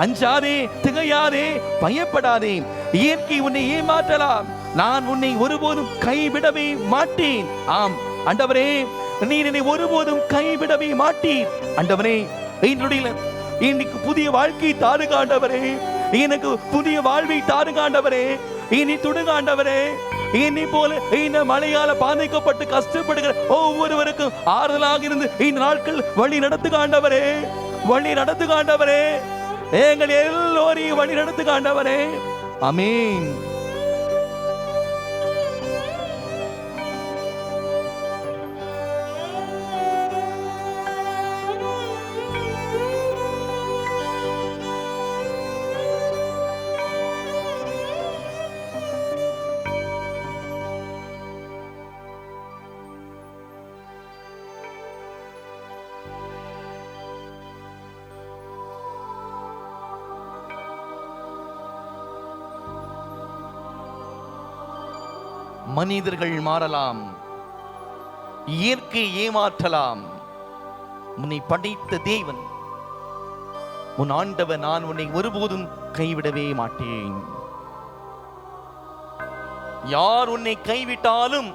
அஞ்சாதே திகையாதே பயப்படாதே. இயற்கை உன்னை ஏமாற்றலாம். நான் உன்னை ஒருபோதும் கைவிடவே மாட்டேன். ஆம் அண்டவரே நீ என்னை ஒருபோதும் கைவிடவே மாட்டேன் அண்டவரே என்னுடைய இன்னைக்கு புதிய வாழ்க்கை தாருங்க ஆண்டவரே. எனக்கு புதிய வாழ்வை தாருங்க ஆண்டவரே. இனி துடுங்க ஆண்டவரே. என்னை போல இந்த மழையால பாதிக்கப்பட்டு கஷ்டப்படுகிற ஒவ்வொருவருக்கும் ஆறுதலாக இருந்து இந்த நாட்கள் வழி நடத்துக ஆண்டவரே. வழி நடத்துக ஆண்டவரே. எங்கள் எல்லோரையும் வழிநடத்து காண்டவரே அமீன் மனிதர்கள் மாறலாம். இயற்கை ஏமாற்றலாம். உன்னை படைத்த தேவன் உன் ஆண்டவன் நான் உன்னை ஒருபோதும் கைவிடவே மாட்டேன். யார் உன்னை கைவிட்டாலும்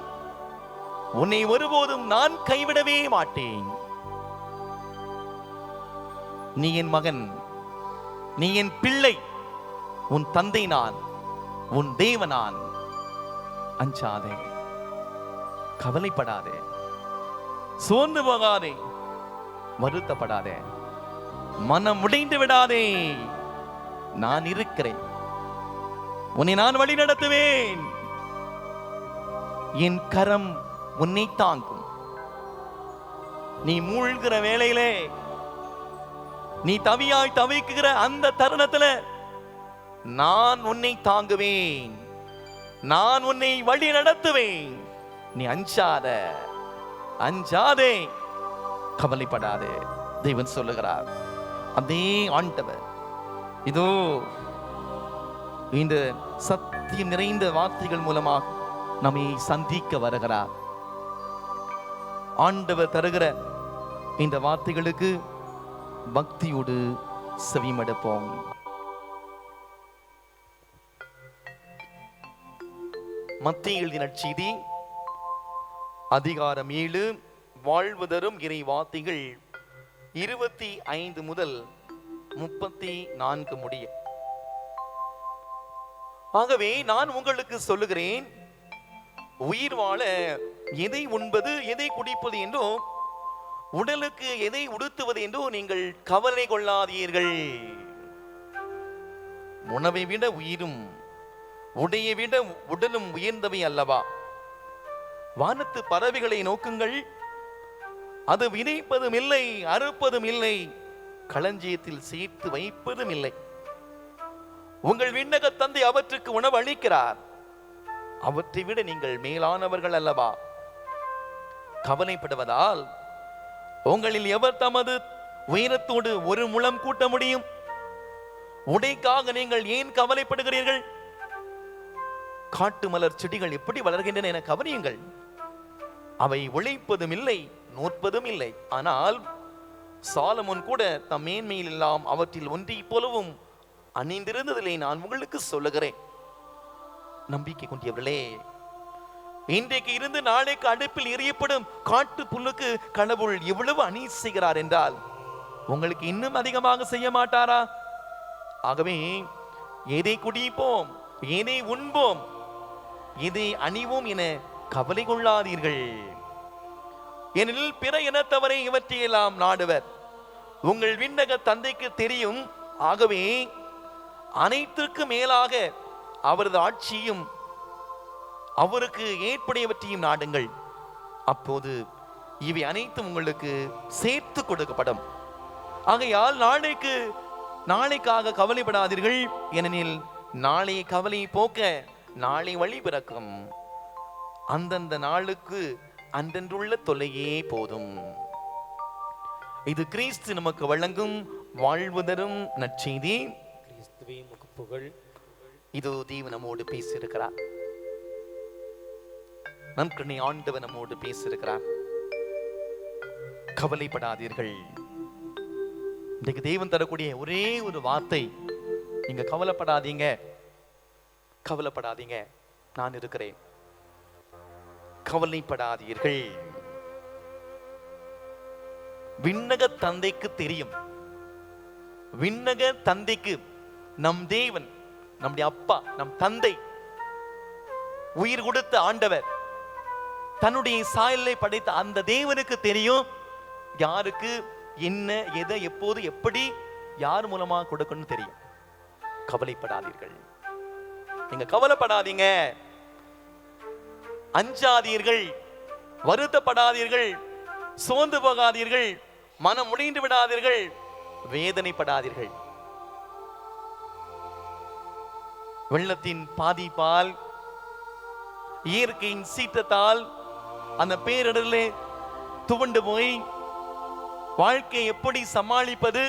உன்னை ஒருபோதும் நான் கைவிடவே மாட்டேன். நீ என் மகன் நீ என் பிள்ளை உன் தந்தை நான் உன் தேவனான். நான் அஞ்சாதே. கவலைப்படாதே. சோர்ந்து போகாதே. வருத்தப்படாதே. மனம் உடைந்து விடாதே. நான் இருக்கிறேன். உன்னை நான் வழி நடத்துவேன் என் கரம் உன்னை தாங்கும். நீ மூழ்கிற வேலையிலே நீ தவியாய் தவிக்குகிற அந்த தருணத்துல நான் உன்னை தாங்குவேன். நான் உன்னை வழி நடத்துவேன். நீ அஞ்சாத அஞ்சாதே. கவலைப்படாதே தெய்வன் சொல்லுகிறார். அதே ஆண்டவர். இதோ இந்த சத்தியம் நிறைந்த வார்த்தைகள் மூலமாக நம்மை சந்திக்க வருகிறார். ஆண்டவர் தருகிற இந்த வார்த்தைகளுக்கு பக்தியோடு செவிமடுப்போம். மத்திய எழுதின நற்செய்தி அதிகாரம் ஏழு வாழ்வு தரும் இறை வார்த்தைகள் இருபத்தி ஐந்து முதல் முப்பத்தி நான்கு முடிய. ஆகவே நான் உங்களுக்கு சொல்லுகிறேன் உயிர் வாழ எதை உண்பது எதை குடிப்பது என்றோ உடலுக்கு எதை உடுத்துவது என்றோ நீங்கள் கவலை கொள்ளாதீர்கள். உணவை விட உயிரும் உடையை விட உடலும் உயர்ந்தவை அல்லவா? வானத்து பறவைகளை நோக்குங்கள். அது விதைப்பதும் இல்லை அறுப்பதும் இல்லை களஞ்சியத்தில் சேர்த்து வைப்பதும் இல்லை உங்கள் விண்ணக தந்தை அவற்றுக்கு உணவு அளிக்கிறார். அவற்றை விட நீங்கள் மேலானவர்கள் அல்லவா? கவலைப்படுவதால் உங்களில் எவர் தமது உயரத்தோடு ஒரு முழம் கூட்ட முடியும்? உடைக்காக நீங்கள் ஏன் கவலைப்படுகிறீர்கள்? காட்டு மலர் செடிகள் எப்படி வளர்கின்றன என கவனியுங்கள். அவை உழைப்பதும் இல்லை நோற்பதும் இல்லை. ஆனால் சாலமோன் கூட தம் மேன்மையில் எல்லாம் அவற்றில் ஒன்றை போலவும் அணிந்திருந்ததிலே நான் உங்களுக்கு சொல்லுகிறேன். நம்பிக்கை கொண்டியவர்களே இன்றைக்கு இருந்து நாளைக்கு அடுப்பில் எரியப்படும் காட்டு புல்லுக்கு கடவுள் எவ்வளவு அணி செய்கிறார் என்றால் உங்களுக்கு இன்னும் அதிகமாக செய்ய மாட்டாரா? ஆகவே எதை குடிப்போம் எதை உண்போம் இதை அணிவோம் என கவலை கொள்ளாதீர்கள். ஏனெனில் பிற இனத்தவரை இவற்றையெல்லாம் நாடுவர். உங்கள் விண்ணக தந்தைக்கு தெரியும். ஆகவே அனைத்திற்கு மேலாக அவரது ஆட்சியும் அவருக்கு ஏற்புடையவற்றையும் நாடுங்கள். அப்போது இவை அனைத்தும் உங்களுக்கு சேர்த்து கொடுக்கப்படும். ஆகையால் நாளைக்கு நாளைக்காக கவலைப்படாதீர்கள். ஏனெனில் நாளைய கவலையை போக்க நாளை வழி பிறக்கும். அந்தந்த நாளுக்கு அன்றன்றுள்ள தொல்லையே போதும். இது கிறிஸ்து நமக்கு வழங்கும் வாழ்வு தரும் நற்செய்தி. கிறிஸ்துவே புகழ் இதோ தேவ நம்மோடு பேசியிருக்கிறார். நம் ஆண்டவர் நம்மோடு பேசியிருக்கிறார். கவலைப்படாதீர்கள். இன்றைக்கு தெய்வம் தரக்கூடிய ஒரே ஒரு வார்த்தை. நீங்க கவலைப்படாதீங்க. கவலைப்படாதீங்க. நான் இருக்கிறேன். கவலைப்படாதீர்கள். விண்ணக தந்தைக்கு தெரியும். விண்ணக தந்தைக்கு நம் தேவன் நம்முடைய அப்பா நம் தந்தை உயிர் கொடுத்த ஆண்டவர் தன்னுடைய சாயலை படைத்த அந்த தேவனுக்கு தெரியும். யாருக்கு என்ன எதை எப்போது எப்படி யார் மூலமா கொடுக்கணும்னு தெரியும். கவலைப்படாதீர்கள். நீங்க கவலைப்படாதீங்க. அஞ்சாதீர்கள் வருத்தப்படாதீர்கள் சோர்ந்து போகாதீர்கள் மனம் முடிந்து விடாதீர்கள் வேதனைப்படாதீர்கள். வெள்ளத்தின் பாதிப்பால் இயற்கையின் சீற்றத்தால் அந்த பேரிடரிலே துவண்டு போய் வாழ்க்கையை எப்படி சமாளிப்பது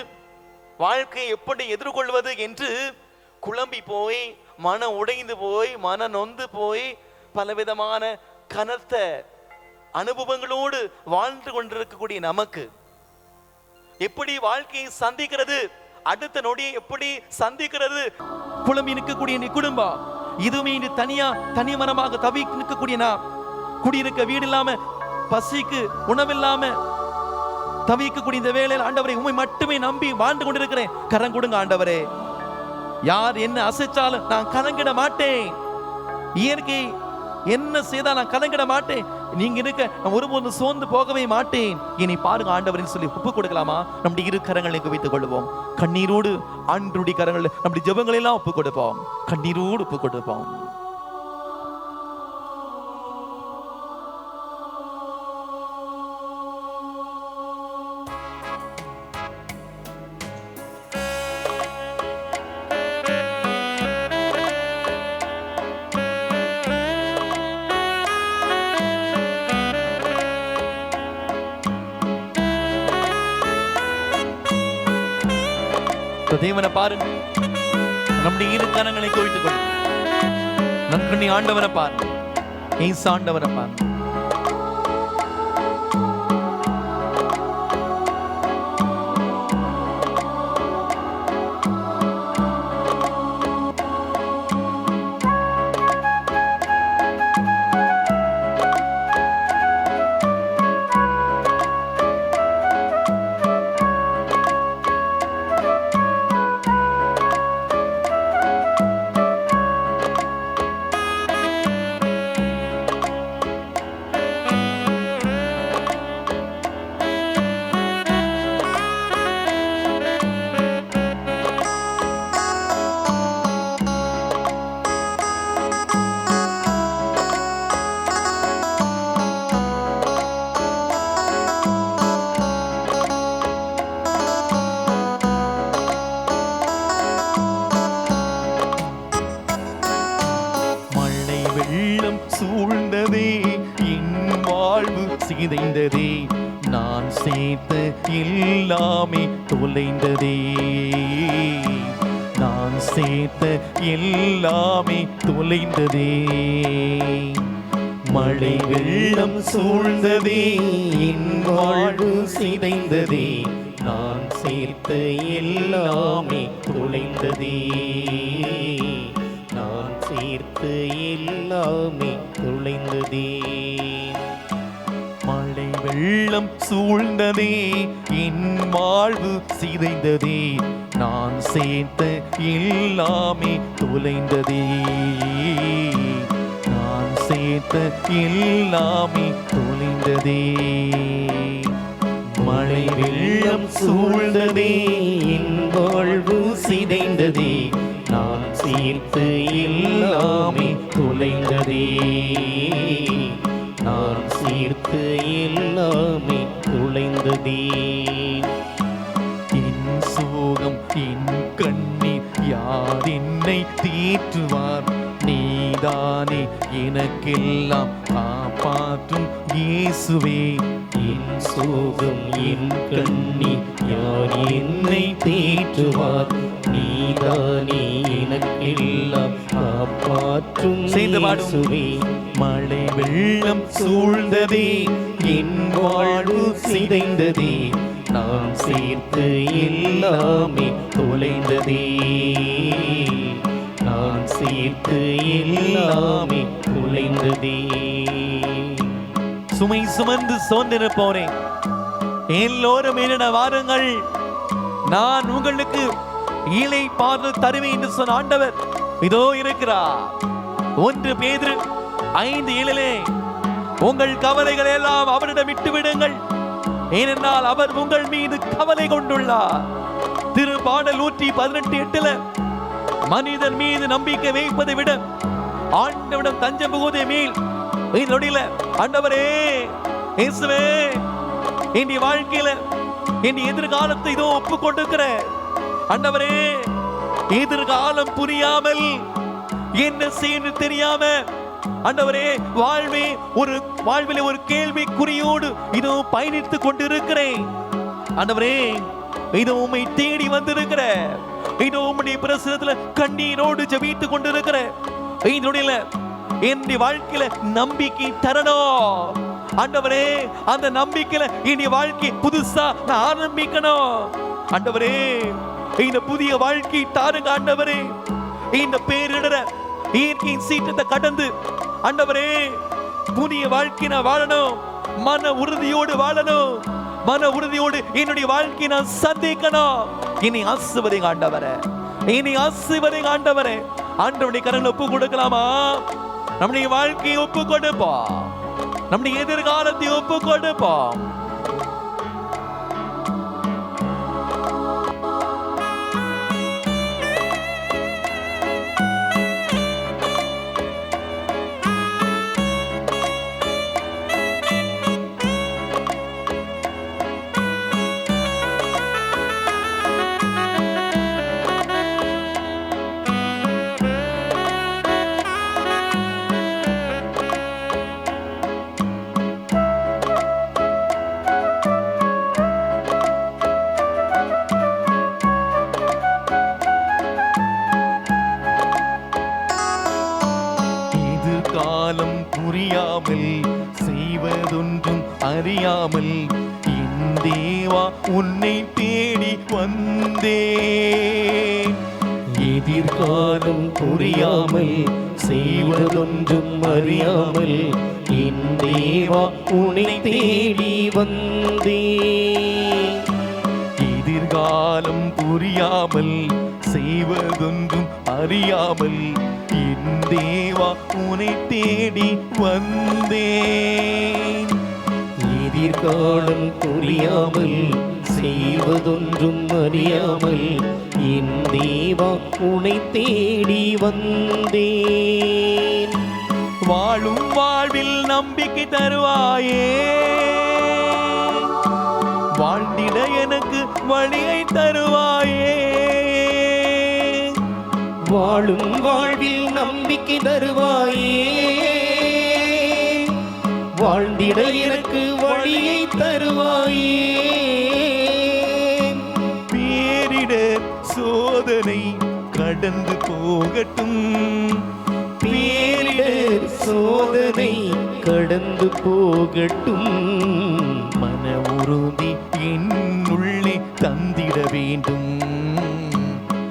வாழ்க்கையை எப்படி எதிர்கொள்வது என்று குழம்பி போய் மன உடைந்து போய் மன நொந்து போய் பலவிதமான கனத்த அனுபவங்களோடு வாழ்ந்து கொண்டிருக்கக்கூடிய நமக்கு. எப்படி வாழ்க்கையை சந்திக்கிறது? அடுத்த நொடியை எப்படி சந்திக்கிறது? குழம்பி நிற்கக்கூடிய நீ குடும்பம் இதுவுமே இனி தனியா தனி மனமாக தவி நிற்கக்கூடிய நான் குடியிருக்க வீடு இல்லாம பசிக்கு உணவில்லாம தவிக்கக்கூடிய இந்த வேலையில் ஆண்டவரை உண்மை மட்டுமே நம்பி வாழ்ந்து கொண்டிருக்கிறேன். கரம் கொடுங்க ஆண்டவரே. யார் என்ன அசைச்சாலும் நான் கலங்கிட மாட்டேன். இயற்கை என்ன செய்தால் நான் கலங்கிட மாட்டேன்? நீங்க இருக்க நான் ஒருபோதும் சோர்ந்து போகவே மாட்டேன். இனி பாருங்க ஆண்டவரின் சொல்லி ஒப்பு கொடுக்கலாமா? நம்முடைய இரு கரங்களை குவித்துக் கொள்வோம். கண்ணீரோடு ஆண்டுடைய கரங்கள் நம்முடைய ஜெபங்களை எல்லாம் ஒப்பு கொடுப்போம். கண்ணீரோடு ஒப்பு கொடுப்போம். பாருங்க நம்முடைய இரு கரங்களை குவித்துக் கொள்ளும் நன்கண்ணி ஆண்டவரை பாருங்க ஏசு ஆண்டவரை பாருங்க எல்லாமே தொலைந்ததே. நான் சேர்த்த எல்லாமே தொலைந்ததே. மழை வெள்ளம் சூழ்ந்ததே என் வாழ்வு சிதைந்ததே. நான் சேர்த்த எல்லாமே தொலைந்ததே. நான் சேர்த்த எல்லாமே தொலைந்ததே. மழை வெள்ளம் சூழ்ந்ததே என் வாழ்வு சிதைந்ததே. நான் சேர்த்த எல்லாமே தொலைந்ததே. நான் சேர்த்த எல்லாமே தொலைந்ததே. மழை வெள்ளம் சூழ்ந்ததே என் வாழ்வு சிதைந்ததே. நான் சேர்த்து எல்லாமே தொலைந்ததே. நான் சீர்த்து எல்லாமே தொலைந்ததே. நீதானே எனக்கெல்லாம் காப்பாற்றும் இயேசுவே. என் சோகம் என் கண்ணீர் யார் என்னை தேற்றுவார்? நீதானே எனக்கெல்லாம் காப்பாற்றும். இயேசுவே. மழை வெள்ளம் சூழ்ந்ததே என் வாழ்வு சிதைந்ததே. நான் சேர்த்து எல்லாமே தொலைந்ததே. நான் சேர்த்து எல்லாமே குலைந்ததே. சுமை சுமந்து சோர்ந்திருப்போனே எல்லோரும் என்னிட வாருங்கள்? நான் உங்களுக்கு ஈழை பார்த்து தருவேன் என்று சொன்ன ஆண்டவர் இதோ இருக்கிறார். ஒன்று பேதிரு ஐந்து ஏழிலே உங்கள் கவலைகள் எல்லாம் அவரிடம் விட்டு விடுங்கள் ஏனென்றால் அவர் உங்கள் மீது கவலை கொண்டுள்ளார். திரு பாடல் நூற்றி பதினெட்டு எட்டுல மனிதன் மீது நம்பிக்கை வைப்பதை விட ஆண்டவிடம் தஞ்சம் புகுவதே மேல். நொடியில ஆண்டவரே இயேசுவே என் வாழ்க்கையில என் எதிர்காலத்தை இதோ ஒப்பு கொண்டிருக்கிற ஆண்டவரே எதிர்காலம் புரியாமல் என்ன செய்யணும் தெரியாம ஆண்டவரே வாழ்வே ஒரு வாழ்விலே ஒரு கேள்விக்குறியோடு இதோ பயணித்துக் கொண்டிருக்கிறேன். ஆண்டவரே இதோ உண்மை தேடி வந்திருக்கிற இதோ உம்முடைய பிரசனத்துல கண்ணீரோடு ஜெபித்துக் கொண்டிருக்கிற இதனுடைய என் வாழ்க்கையில நம்பிக்கை தரணும் ஆண்டவரே அந்த நம்பிக்கையில இனி வாழ்க்கை புதுசா நான் ஆரம்பிக்கணும். ஆண்டவரே இந்த புதிய வாழ்க்கை தாருங்க ஆண்டவரே. இந்த பேரிடர இயற்கையின் சீற்றத்தை கடந்து ஆண்டவரே புதிய வாழ்க்கை நான் வாழணும். மன உறுதியோடு வாழணும். மன உறுதியோடு என்னுடைய வாழ்க்கையை நான் சந்திக்கணும் இனி ஆசுவதைங்க ஆண்டவரே. இனி ஆசுவதைங்க ஆண்டவரே. ஆண்டவனுடைய கரங்களை ஒப்பு கொடுக்கலாமா? நம்முடைய வாழ்க்கையை ஒப்பு கொடுப்போம். நம்முடைய எதிர்காலத்தை ஒப்பு கொடுப்போம். வந்தேன். எதிர்காலம் புரியாமல் செய்வதொன்றும் அறியாமல் என் தேவா உன்னை தேடி வந்தேன். வாழும் வாழ்வில் நம்பிக்கை தருவாயே. வாழ்ந்திட எனக்கு வழியை தருவாயே. வாழும் வாழ்வில் நம்பிக்கை தருவாயே. வாழ்ந்திட எனக்கு வழியை தருவாயே. பேரிட சோதனை கடந்து போகட்டும். பேரிடர் சோதனை கடந்து போகட்டும். மன உறுதி என்னுள்ளே தந்திட வேண்டும்.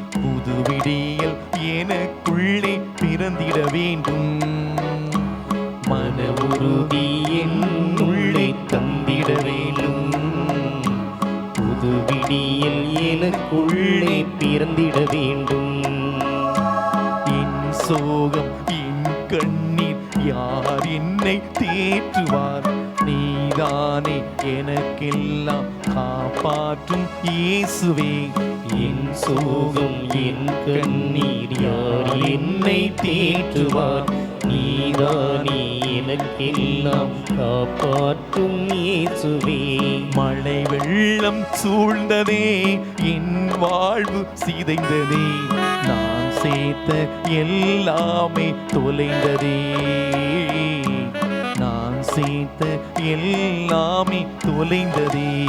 புது விடியல் எனக்குள்ளே பிறந்திட வேண்டும். உள்ளே பிறந்திட வேண்டும். என் சோகம் என் கண்ணீர் யார் என்னை தேற்றுவார்? நீதானே எனக்கெல்லாம் காப்பாற்றும் இயேசுவே. என் சோகம் என் கண்ணீர் யார் என்னை தேற்றுவார்? நீதானே எனக்கெல்லாம் காப்பாற்றும் இயேசுவே மழை வெள்ளம் சூழ்ந்ததே. என் வாழ்வு சிதைந்ததே. நான் சேர்த்த எல்லாமே தொலைந்ததே. நான் சேர்த்த எல்லாமே தொலைந்ததே.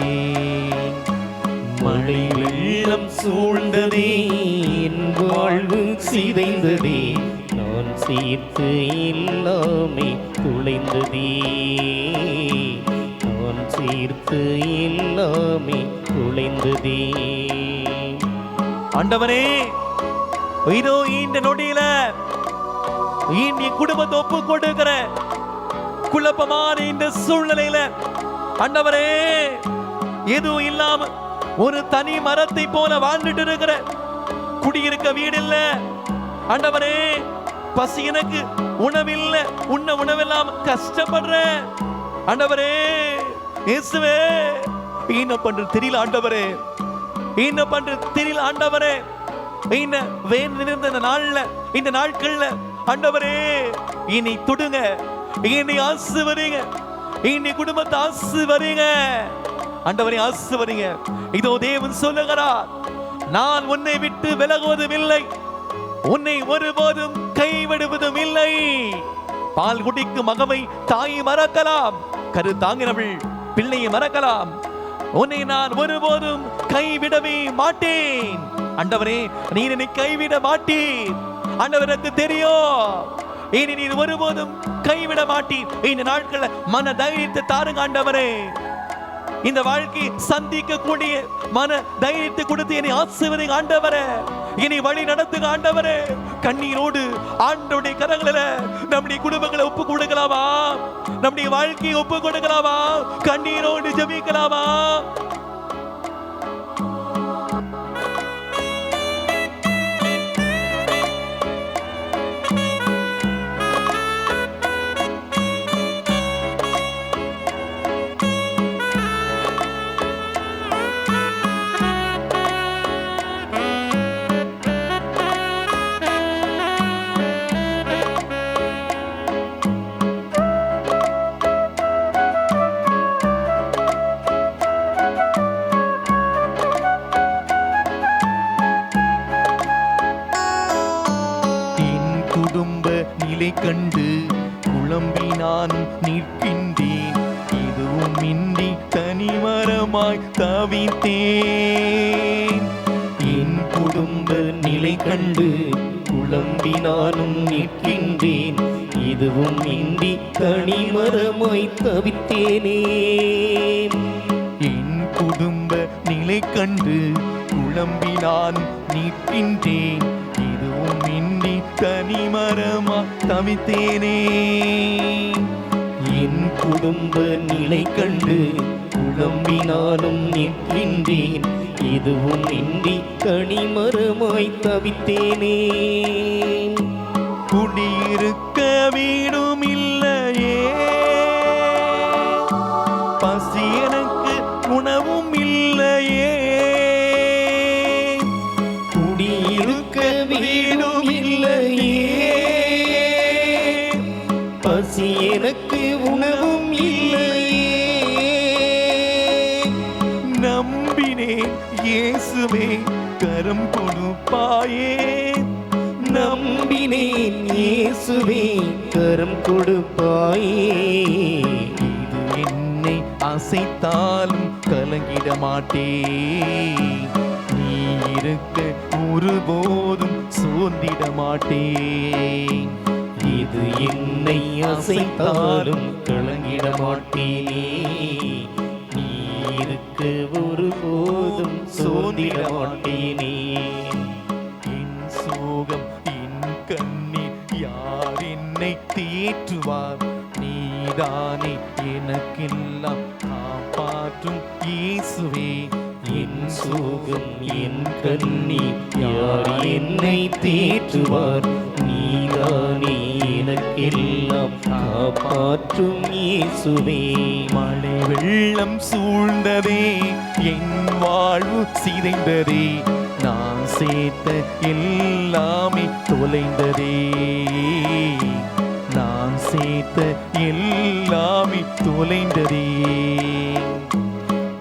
மழை வெள்ளம் சூழ்ந்ததே. என் வாழ்வு சிதைந்ததே. நான் சேர்த்து எல்லாமே துளைந்ததே நான் சீர்த்து எல்லாமே தொலைந்ததே ஆண்டவரே இதோ இந்த நொடியில இந்த குடும்பத்தை ஒப்பு கொடுக்கிற குழப்பமான இந்த சூழ்நிலையில ஆண்டவரே எதுவும் இல்லாம ஒரு தனி மரத்தை போல வாழ்ந்துட்டு இருக்கிற குடியிருக்க வீடு இல்ல ஆண்டவரே பசி எனக்கு உணவில்லை உண்ண உணவில்லாம கஷ்டப்படுற ஆண்டவரே. இயேசுவே என்ன பண்றது தெரியல ஆண்டவரே என்ன பண்றது தெரியல ஆண்டவரே என்ன வேன் நிறைந்த இந்த நாள்ல இந்த நாட்கள்ல ஆண்டவரே இனி தொடுங்க இனி ஆசு வரீங்க இனி குடும்பத்தை ஆசு வரீங்க. ஆண்டவரே ஆசு வரீங்க. இதோ தேவன் சொல்லுகிறார் நான் உன்னை விட்டு விலகுவதும் இல்லை உன்னை ஒருபோதும் கைவிடுவதும் இல்லை. பால் குடிக்கும் மகமை தாய் மறக்கலாம் கரு தாங்கினவள் பிள்ளையை மறக்கலாம். உன்னை நான் ஒருபோதும் கைவிடவே மாட்டேன். அண்டவரே நீர் என்னை கைவிட மாட்டீர். ஆண்டவருக்கு தெரியும். இனி நீர் ஒருபோதும் கைவிட மாட்டீர். இந்த நாட்கள்ல மன தைரியத்தை தாருங்க ஆண்டவரே. இந்த வாழ்க்கை சந்திக்க கூடிய மன தைரியத்தை கொடுத்து என்னை ஆசிர்வதிங்க ஆண்டவரே. இனி வழி நடத்துங்க ஆண்டவரே கண்ணீரோடு ஆண்டோடைய கரங்களில நம்முடைய குடும்பங்களை ஒப்பு கொடுக்கலாமா? நம்முடைய வாழ்க்கையை ஒப்பு கொடுக்கலாமா? கண்ணீரோடு ஜபிக்கலாமா? திரும்ப நிலை கண்டு குழம்பினான் நீட்டின்றேன் நிற்கின்றேன் இதுவும் இன்றி தனிமரமா தவித்தேனே. என் குடும்ப நிலை கண்டு குழம்பினாலும் நிற்கின்றேன் இதுவும் இன்றி தனிமரமாய் தவித்தேனே. குடியிருக்க வீடும் கொடுப்பாயே. நம்பினேன் இயேசுவே கரம் கொடுப்பாயே. இது என்னை அசைத்தாலும் கலங்கிட மாட்டே. நீ இருக்க ஒருபோதும் சோர்ந்திட மாட்டே. இது என்னை அசைத்தாலும் கலங்கிட மாட்டேனே நீ இருக்க ஒருபோதும் சோர்ந்திட மாட்டேனே சோகம் என் கண்ணீர் யார் என்னை தேற்றுவார்? நீதானே எனக்கெல்லாம் காப்பாற்றும் இயேசுவே. என் சோகம் என் கண்ணீர் யார் என்னை தேற்றுவார்? நீதானே எனக்கெல்லாம் காப்பாற்றும் இயேசுவே. மழை வெள்ளம் சூழ்ந்ததே என் வாழ்வு சிதைந்ததே. சேர்த்த எல்லாமே தொலைந்ததே நான் சேர்த்த எல்லாமே தொலைந்ததே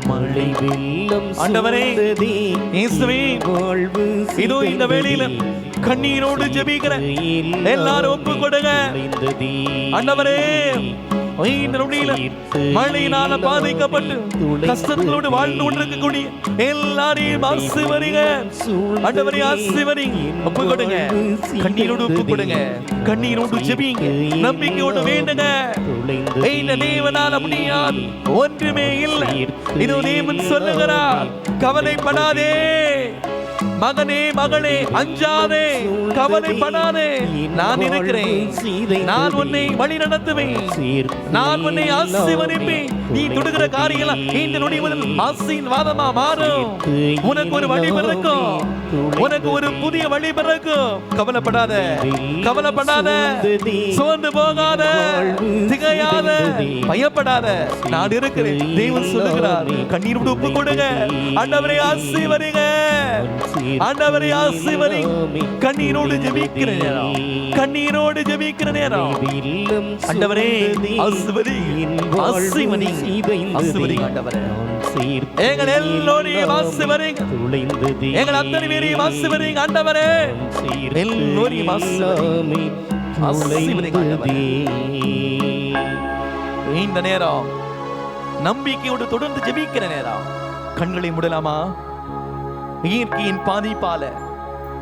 மழை வெள்ளம் ஆண்டவரே, இயேசுவே, வாழ்வு இதோ இந்த வேளையில. கண்ணீரோடு ஜெபிக்கிற எல்லாரும் ஒப்பு கொடுங்க. ஆண்டவரே, இந்த நொடியில மழையினால பாதிக்கப்பட்டு கஷ்டங்களோடு வாழ்ந்து கொண்டிருக்கக்கூடிய எல்லாரையும் ஆசிர்வதிங்க ஆண்டவரே ஆசிர்வதிங்க ஒப்பு கொடுங்க. கண்ணீரோடு ஒப்பு கொடுங்க. கண்ணீரோடு ஜெபிங்க. நம்பிக்கையோடு வேண்டுங்க. இந்த தேவனால முடியாது ஒன்றுமே இல்லை. இதோ தேவன் சொல்லுகிறார். கவலைப்படாதே. மகனே மகளே அஞ்சாதே கவலைப்படாதே. நான் இருக்கிறேன் நான் உன்னை வழி நடத்துவேன் நான் உன்னை ஆசீர்வதிப்பேன். நீ தொடுகிற காரியங்கள் இந்த நொடி முதல் ஆசீர்வாதமா மாறும். உனக்கு ஒரு வழி பிறக்கும். உனக்கு ஒரு புதிய வழி பிறக்கும். கவலைப்படாத. கவலைப்படாத. சோர்ந்து போகாத. திகையாத. பயப்படாத. நான் இருக்கிறேன். தேவன் சொல்லுகிறார். கண்ணீர் ஒப்பு கொடுங்க. ஆண்டவரை ஆசீர்வதிங்க. ஆண்டவரை ஆசீர்வதி. கண்ணீரோடு ஜெபிக்கிற நேரம். கண்ணீரோடு ஜெபிக்கிற நேரம். ஆண்டவரே ஆசீர்வதி. ஆசீர்வதி. எங்கள் எல்லோரையும் ஆசீர்வதிங்க எங்கள் அத்தனை பேரையும் ஆசீர்வதிங்க ஆண்டவரே. எல்லோரையும் ஆசீர்வதிங்க ஆசீர்வதிங்க ஆண்டவரே. இந்த நேரம் நம்பிக்கையோடு தொடர்ந்து ஜெபிக்கிற நேரம். கண்களை முடலாமா? இயற்கையின் பாதிப்பால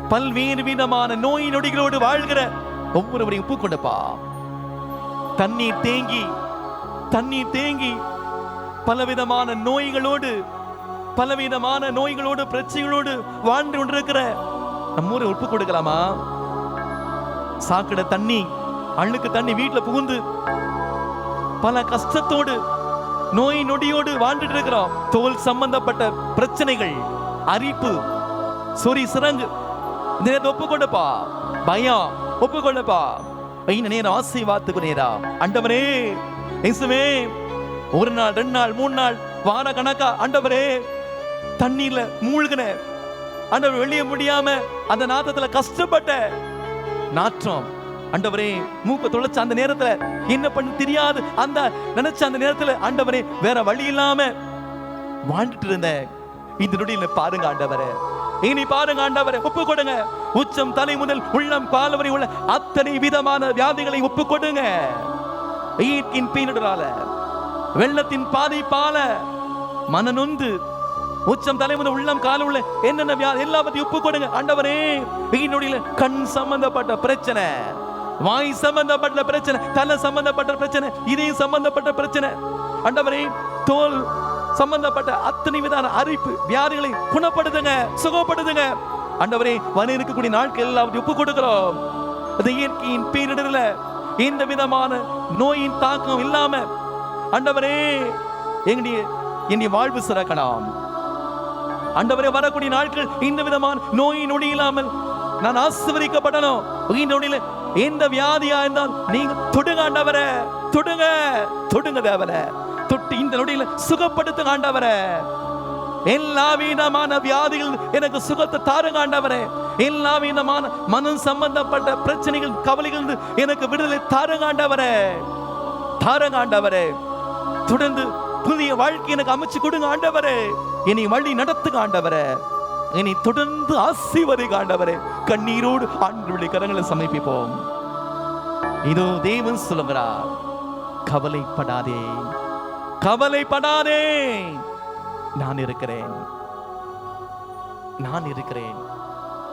பல்வேறு விதமான நோய் நொடிகளோடு வாழ்கிற ஒவ்வொருவரையும் ஒப்பு கொண்டப்பா தண்ணீர் தேங்கி தண்ணீர் தேங்கி பலவிதமான நோய்களோடு பலவிதமான நோய்களோடு பிரச்சனைகளோடு வாழ்ந்து கொண்டிருக்கிற நம்ம ஊரை ஒப்பு கொடுக்கலாமா? சாக்கடை தண்ணி அண்ணுக்கு தண்ணி வீட்டுல புகுந்து பல கஷ்டத்தோடு நோய் நொடியோடு வாழ்ந்துட்டு இருக்கிறோம். தோல் சம்பந்தப்பட்ட பிரச்சனைகள் அரிப்பு சொறி சிறங்கு இந்த நேரத்தை ஒப்புக்கொண்டப்பா பயம் ஒப்புக்கொண்டப்பா இந்த நேரம் ஆசீர்வாத்துக்கு நேரா. அண்டவனே இயேசுவே ஒரு நாள் ரெண்டு நாள் மூணு நாள் வார கணக்கா ஆண்டவரே தண்ணீர்ல மூழ்கின. ஆண்டவர் வெளியே முடியாம அந்த நாத்தத்துல கஷ்டப்பட்ட நாற்றம். ஆண்டவரே மூக்க தொலைச்ச அந்த நேரத்துல என்ன பண்ண தெரியாது. அந்த நினைச்ச அந்த நேரத்துல ஆண்டவரே வேற வழி இல்லாம வாழ்ந்துட்டு இருந்தேன் இந்த நொடியில பாருங்க ஆண்டவரே. இனி பாருங்க ஆண்டவரே ஒப்பு கொடுங்க. உச்சம் தலை முதல் உள்ளம் பால் வரை உள்ள அத்தனை விதமான வியாதிகளை ஒப்பு கொடுங்க. இயற்கையின் பீனிடரால வெள்ளத்தின் பாதிப்பால மனநொந்து உச்சம் தலை உள்ளம் கால் உள்ள என்னென்ன வியாதி எல்லாத்தையும் உப்பு கொடுங்க. ஆண்டவரே நொடியில கண் சம்பந்தப்பட்ட பிரச்சனை வாய் சம்பந்தப்பட்ட பிரச்சனை தலை சம்பந்தப்பட்ட பிரச்சனை இதயம் சம்பந்தப்பட்ட பிரச்சனை. ஆண்டவரே தோல் சம்பந்தப்பட்ட அத்தனை விதான அரிப்பு வியாதிகளை குணப்படுத்துங்க சுகப்படுத்துங்க. ஆண்டவரே வர இருக்கக்கூடிய நாட்கள் எல்லாத்தையும் ஒப்பு கொடுக்கிறோம். அது இயற்கையின் பேரிடர்ல இந்த விதமான நோயின் தாக்கம் இல்லாம ஆண்டவரே எங்களுடைய என்னுடைய வாழ்வு சிறக்கலாம் ஆண்டவரே வரக்கூடிய நாட்கள் இந்த விதமான நோயின் நொடி இல்லாமல் நான் ஆசீர்வதிக்கப்படணும். இந்த நொடியில எந்த வியாதியா இருந்தால் நீங்க தொடுங்க ஆண்டவரே தொடுங்க தொடுங்க தேவரே. தொட்டு இந்த நொடியில சுகப்படுத்துங்க ஆண்டவரே எல்லா விதமான வியாதிகள் எனக்கு சுகத்தை தாருங்க ஆண்டவரே எல்லா விதமான மனம் சம்பந்தப்பட்ட பிரச்சனைகள் கவலைகள் எனக்கு விடுதலை தாருங்க ஆண்டவரே தாருங்க ஆண்டவரே தொடர்ந்து புதிய வாழ்க்கை எனக்கு அமைச்சு கொடுங்க ஆண்டவரே. இனி வழி நடத்துங்க ஆண்டவரே. இனி தொடர்ந்து ஆசீர்வதிங்க ஆண்டவரே. கண்ணீரோடு ஆண்டுடைய கரங்களை சமர்ப்பிப்போம். இதோ தேவன் சொல்லுகிறார் கவலைப்படாதே. கவலைப்படாதே. நான் இருக்கிறேன். நான் இருக்கிறேன்.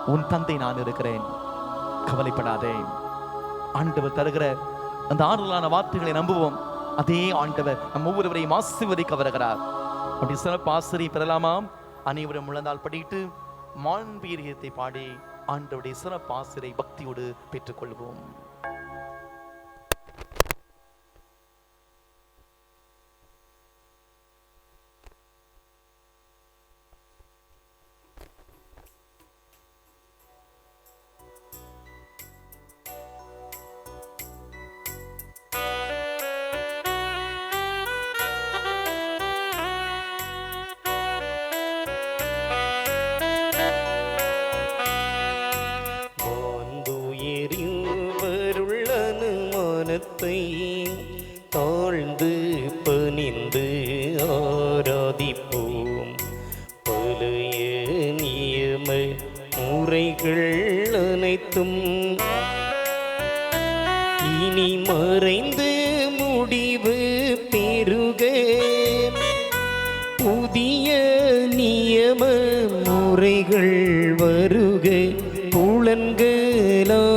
உன் தந்தை நான் இருக்கிறேன். கவலைப்படாதே. ஆண்டவர் தருகிற அந்த ஆறுதலான வார்த்தைகளை நம்புவோம். அதே ஆண்டவர் நம் ஒவ்வொருவரையும் ஆசிர்வதிக்க வருகிறார். அப்படி சிறப்பு ஆசிரியை பெறலாமாம்? அனைவரும் முழந்தால் படிட்டு மாண்பீரியத்தை பாடி ஆண்டவுடைய சிறப்பு ஆசிரியை பக்தியோடு பெற்றுக்கொள்வோம்.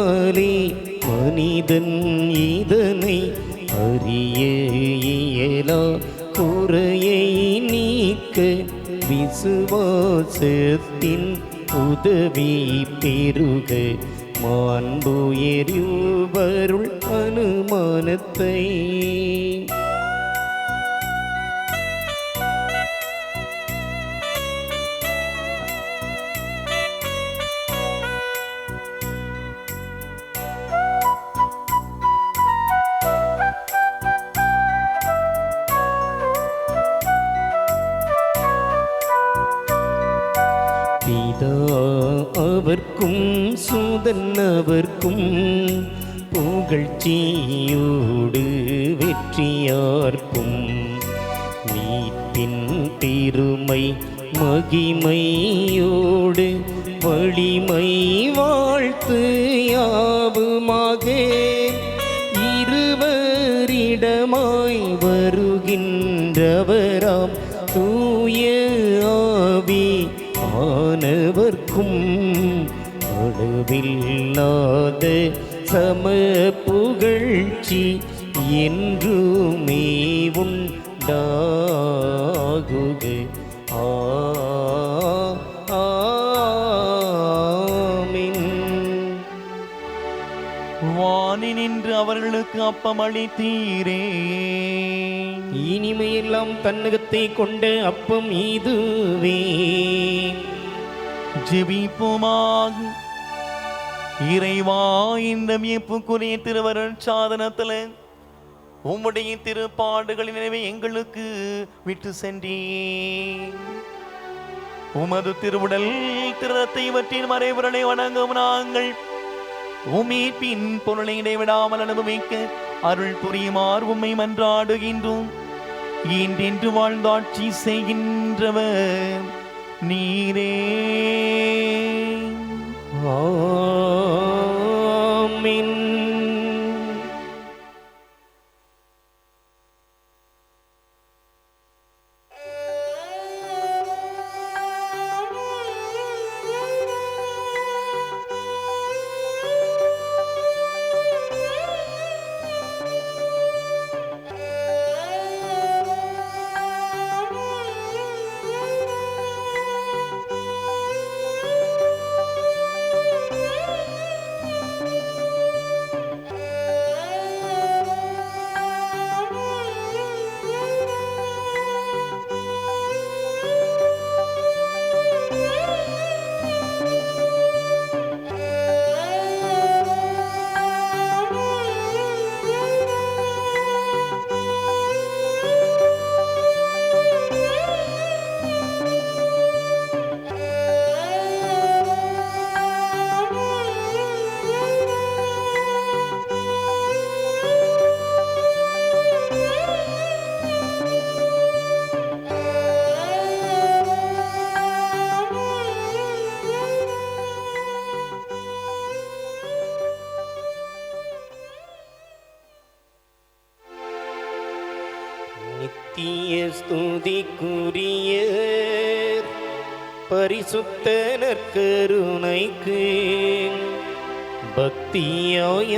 புலன்களாலே மனிதன் இதனை அறிய இயலா. குறையை நீக்க விசுவாசத்தின் உதவி பெருக மாண்புயருபருள் அனுமானத்தை அதன்னவர்க்கும் புகழ்ச்சியோடு வெற்றியார்க்கும் நீட்டின் திருமை மகிமையோடு வலிமை வாழ்த்து யாவுமாக இருவரிடமாய் வருகின்றவராம் தூய ஆவி ஆனவர்க்கும் அளவில்லாத சம புகழ்ச்சி என்றுமே உண்டாகுக. ஆ. வானி நின்று அவர்களுக்கு அப்பம் அளித்தீரே இனிமையெல்லாம் தன்னகத்தை கொண்ட அப்பம் இதுவே. ஜெபிப்போமாக. இறைவா இந்த வியப்புக்குரிய திருவருள் சாதனத்தில் உம்முடைய திருப்பாடுகளின் நினைவை எங்களுக்கு விட்டு சென்றீர். உமது திருவுடல் திருரத்தை இவற்றின் மறைவுரலை வணங்கும் நாங்கள் உமீட்பின் பொருளை இடைவிடாமல் அனுபவிக்க அருள் புரியுமார் உம்மை மன்றாடுகின்றோம். இன்றென்று வாழ்ந்தாட்சி செய்கின்றவர் நீரே. Oh. பரிசுத்தனற்கருணைக்கு நற்கருணைக்கு பக்தியாய்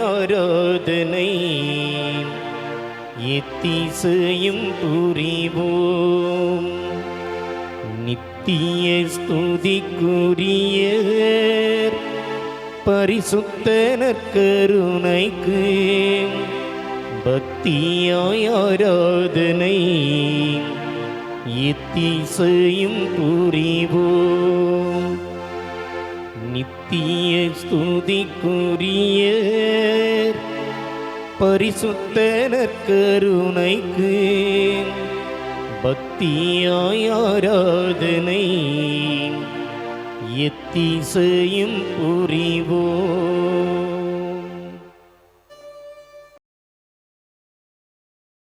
எத்திசையும் புரிவோம். நித்திய ஸ்துதிக்குரிய பரிசுத்தனற்கருணைக்கு நற்கருணைக்கு எத்திசையும் புரிவோம் நித்திய ஸ்துதிக்குரிய பரிசுத்த கருணைக்கு. பக்தியாய் ஆராதனை. எத்திசையும் புரிவோம்